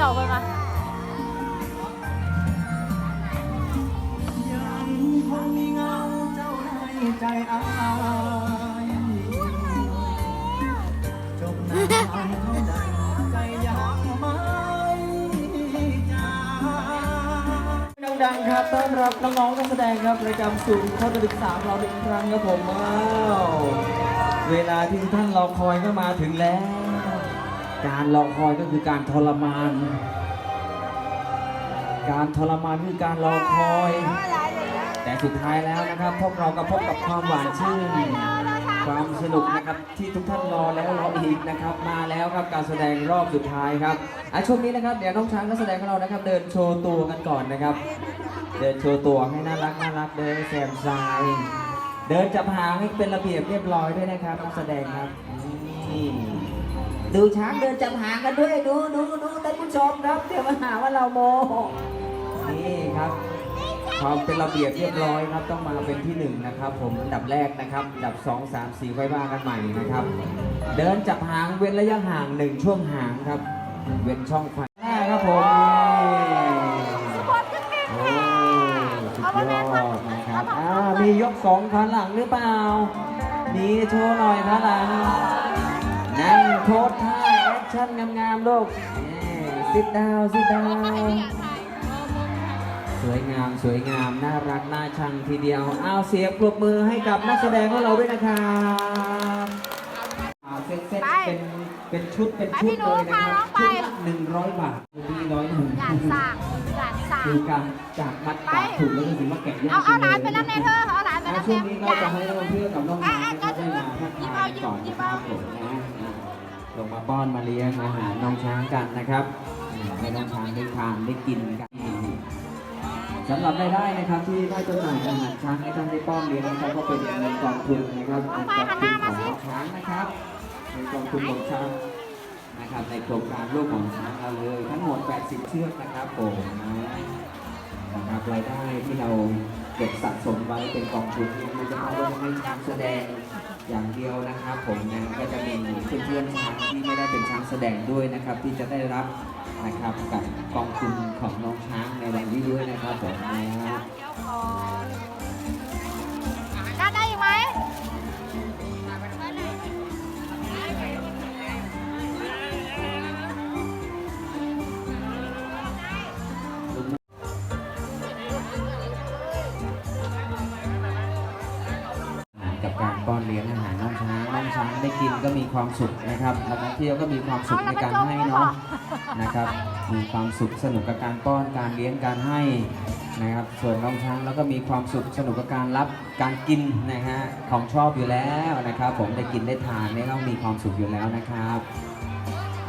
กี่ยวกันมายังคงมีเงาเจ้าในใจอายจบนานเท่าใดใจยังไม่จางดังๆครับต้อนรับน้องๆนักแสดงครับประจำศูนย์ข้อศึกษาเราอีกครั้งครับผมว้าวเวลาที่ท่านรอคอยก็มาถึงแล้ว การรอคอยก็คือการทรมาน การทรมานคือการรอคอย แต่สุดท้ายแล้วนะครับ พวกเราก็พบกับความหวานชื่น ความสนุกนะครับที่ทุกท่านรอแล้วรออีกนะครับ มาแล้วครับการแสดงรอบสุดท้ายครับอะช่วงนี้นะครับเดี๋ยวน้องช้างนักแสดงของเรานะครับ เดินโชว์ตัวกันก่อนนะครับ เดินโชว์ตัวให้น่ารักน่ารักเดินแซมซายเดินจับหางให้เป็นระเบียบเรียบร้อยด้วยนะครับนักแสดงครับนี่ ดูช้างเดินจับหางกันด้วยดูดูดูท่านผู้ชมครับเดี๋ยวมาหาว่าเราโมนี่ครับความเป็นระเบียบเรียบร้อยครับต้องมาเป็นที่หนึ่งนะครับ ผมอันดับแรกนะครับอันดับสองสามสี่ไว้ว่ากันใหม่นะครับ เดินจับหางเว้นระยะห่างหนึ่งช่วงหางครับ เว้นช่องไฟหน้าครับผมโอ้สุดยอดนะครับอ่ามียกสองขาหลังหรือเปล่ามีโชว์หน่อยขาหลัง นั่งโพสท่าแอคชั่นงามๆลูกซิดดาวซิดดาว สวยงามสวยงาม น่ารัก น่าชังทีเดียว เอาเสียงปรบมือให้กับนักแสดงของเราด้วยนะครับอ่าเซตเซตเป็นเป็นชุดเป็นชุดเลยนะครับชุดละหนึ่งร้อยบาทมีร้อยหนึ่งอยากสั่งอยากสั่งคือการจากมัดปากถูกแล้วก็ถือว่าแกะยากเอาเอาหลานลไปยแล้วแน่เธอเอาหลานไปอ่าแล้วช่วแน่งนี้ก็จะให้นักท่องเที่ยวกับน้องๆนะครับได้ มาทักทายก่อนนะครับผมนะลงมาป้อนมาเลี้ยงอาหารน้องช้างกันนะครับให้น้องช้างได้ทานได้กินกันสำหรับรายได้นะครับที่ได้จำหน่ายอาหารช้างให้ท่านได้ป้อนเลี้ยงนะครับก็เป็นเงินกองทุนนะครับเป็นกองทุนของช้างนะครับเป็นกองทุนของช้างนะครับในโครงการลูกของช้างเราเลยทั้งหมด 80 เชือกนะครับผมนะครับรายได้ที่เราเก็บสะสมไว้เป็นกองทุนนี้มันจะเอาไว้ให้ช้างแสดง อย่างเดียวนะครับผมนะก็จะมีเพื่อนๆช้างที่ไม่ได้เป็นช้างแสดงด้วยนะครับ ที่จะได้รับนะครับกับกองทุนของน้องช้างในวันนี้ด้วยนะครับผมนะฮะ เลี้ยงอาหารน้องช้างน้องช้างได้กินก็มีความสุขนะครับนักท่องเที่ยวก็มีความสุขในการให้เนาะนะครับ มีความสุขสนุกกับการป้อนการเลี้ยงการให้นะครับ ส่วนน้องช้างแล้วก็มีความสุขสนุกกับการรับการกินนะฮะของชอบอยู่แล้วนะครับ ผมได้กินได้ทานเนี่ยต้องมีความสุขอยู่แล้วนะครับ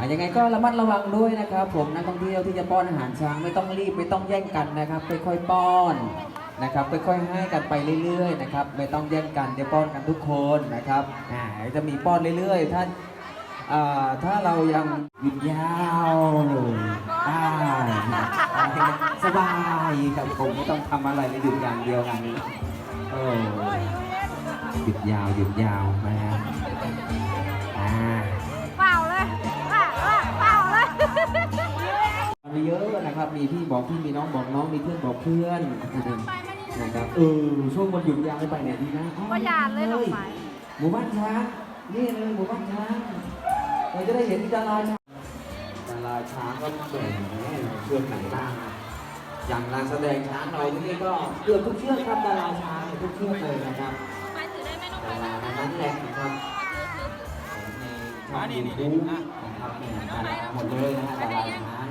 อะยังไงก็ระมัดระวังด้วยนะครับ ผมนักท่องเที่ยวที่จะป้อนอาหารช้างไม่ต้องรีบไม่ต้องแย่งกันนะครับค่อยๆป้อน นะครับค่อยๆให้กันไปเรื่อยๆนะครับไม่ต้องแย่งกันจะป้อนกันทุกคนนะครับอ่าจะมีป้อนเรื่อยๆถ้าอ่าถ้าเรายังหยุดยาวได้สบายครับผมไม่ต้องทำอะไรเลยหยุดอย่างเดียวงานนี้โอ้หยุดยาวหยุดยาวนะฮะอ่าเปล่าเลยเปล่าเลยเปล่าเลยมีเยอะนะครับมีพี่บอกพี่มีน้องบอกน้องมีเพื่อนบอกเพื่อน นะครับเออช่วงวันหยุดยาวไปไหนดีนะก็หยาดเลยดอกไม้ หมู่บ้านช้างนี่เลยหมู่บ้านช้างเราจะได้เห็นดาราช้างดาราช้างก็แบ่งเชือกไหนบ้างอย่างงานแสดงช้างเราที่นี่ก็เกือบทุกเชือกครับดาราช้างทุกเชือกเลยนะครับดารานั้นแหละนะครับในช่องยูทูบนะครับเนี่ยดาราหมดเลยนะฮะดาราช้าง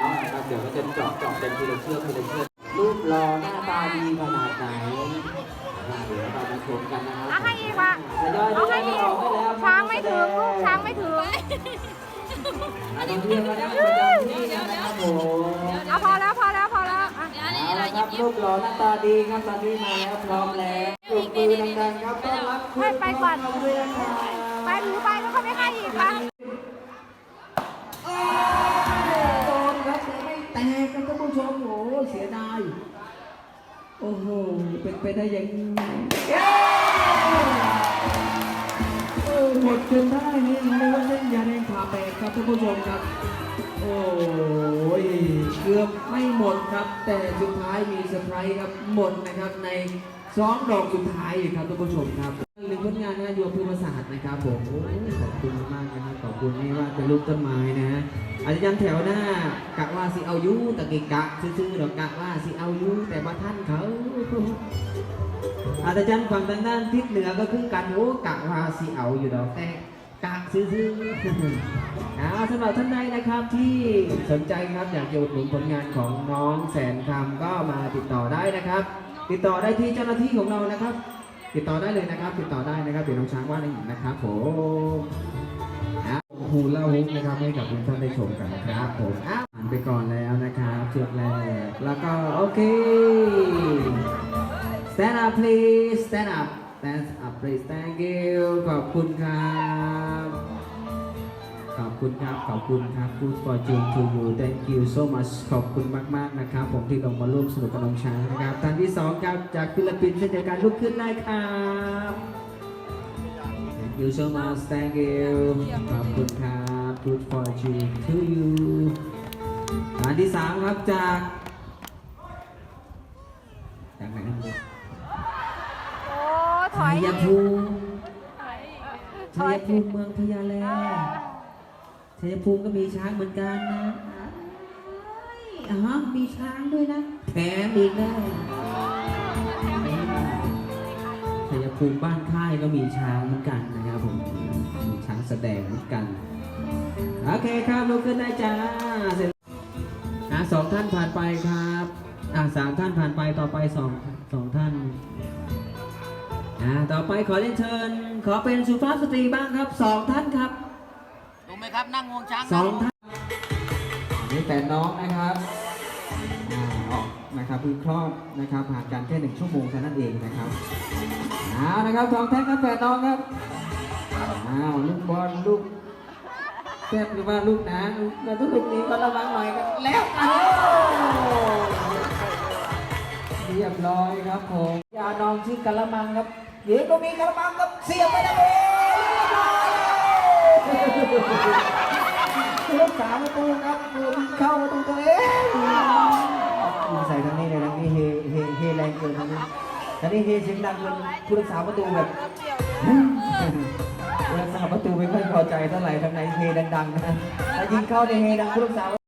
เอาละครับเดี๋ยวก็จะเจาะเจาะเป็นทีละเชือกทีละเชือกรูปหล่อหน้าตา ดีขนาดไหนอ่าเดี๋ยวเรามาชมกันนะครัเอาให้อีกว่ะทยอยเอาให้อีกทยอยให้แล้วช้างไม่ถึงลูกช้างไม่ถึงนักท่องเที่ยวมานั่งประจำที่กันนะครับผมเอาพอแล้วพอแล้วพอแล้วอะเอาละครับรูปหล่อหน้าตาดีครับตอนนี้มาแล้วพร้อมแล้วปรบมือดังๆครับต้อนรับคุณให้ไปก่อนเราด้วยนะครับไปหรือไปแล้วก็ไม่ให้อีกค่ะโดนครับแต่ไม่แตกครับท่านผู้ชมโอ้โหเสียดาย โอ้โห เป็นไปได้ยังไงเย้หมดจนได้นี่เรียกว่าเล่นยาแดงผ่าแปดครับท่านผู้ชมครับ โอ้ยเกือบไม่หมดครับ แต่สุดท้ายมีเซอร์ไพรส์ครับ หมดนะครับในสองดอกสุดท้ายอีกครับทุกผู้ชมครับหนึ่งผลงานงานโยภูมิศาสตร์นะครับผมขอบคุณมากนะครับขอบคุณนี่ว่าเป็นรูปต้นไม้นะฮะอาจารย์แถวหน้ากะว่าสิ เอาอยุตะกิกะซื่อๆดอกกะว่าสิเอาอยุแต่ว่าท่านเขาอาจารย์ฝั่งทางด้านทิศเหนือก็คือกันโอ้กะว่าสิเอาอยู่ดอกแต่กะซื่อๆเอาสำหรับท่านใดนะครับที่สนใจครับอยากจะอุดหนุนผลงานของน้องแสนคำก็มาติดต่อได้นะครับ ติดต่อได้ที่เจ้าหน้าที่ของเรานะครับ ติดต่อได้เลยนะครับ ติดต่อได้นะครับเดี๋ยวน้องช้างว่าในหญิงนะครับผมอะ ฮูลาฮุกนะครับให้กับทุกท่านได้ชมกันนะครับผมอะผ่านไปก่อนแล้วนะครับชุดแรกแล้วก็โอเค stand up please stand up stand up please thank you ขอบคุณครับขอบคุณครับ ขอบคุณครับ Good fortune to you thank you so much ขอบคุณมาก ๆ นะครับ ผมที่ลงมาร่วมสนุกกับน้องช้างนะครับ ท่านที่สองครับ จากฟิลิปปินส์เช่นเดียวกันลุกขึ้นได้ครับ you so much thank you ขอบคุณครับ Good fortune to you ท่านที่สามครับจากจากไหนครับโอ้ถอยชัยภูมิชัยภูมิเมืองพญาแลชัยภูมิก็มีช้างเหมือนกันนะอ๋อมีช้างด้วยนะแถมอีกได้ชัย ภูมิบ้านค่ายก็มีช้างเหมือนกันนะครับผมมีช้างแสดงเหมือนกันโอเคครับลุกขึ้นได้จ้าเสร็จอะสองท่านผ่านไปครับอะสามท่านผ่านไปต่อไปสองสองท่านอ่าต่อไปขอเรียนเชิญ ขอเป็นสุภาพสตรีบ้างครับสองท่านครับถูกไหมครับนั่งงวงช้างสองท่านนี่แฟนน้องนะครับ ออกนะครับคือคลอดนะครับผ่านการแค่หนึ่งชั่วโมงเท่านั้นเองนะครับเอานะครับสองแท่านครับแฟนน้องครับอ้าวลูกบอลลูกแซ่บหรือว่าลูกนะลูกแล้วทุกลูกนี้ก็ระวังหน่อยกันแล้วอ้าวเรียบร้อยครับผมยาดองชื่อกะละมังครับเดี๋ยวก็มีกะละมังครับเสียบไปแล้วเองลูกสามประตูครับดูเข้าประตูตัวเอง ทางนี้เฮเสียงดังเกินผู้รักษาประตูแบบผู้รักษาประตูไม่ค่อยพอใจเท่าไหร่ทางในเฮดังๆนะถ้ายิงเข้าในเฮดังผู้รักษา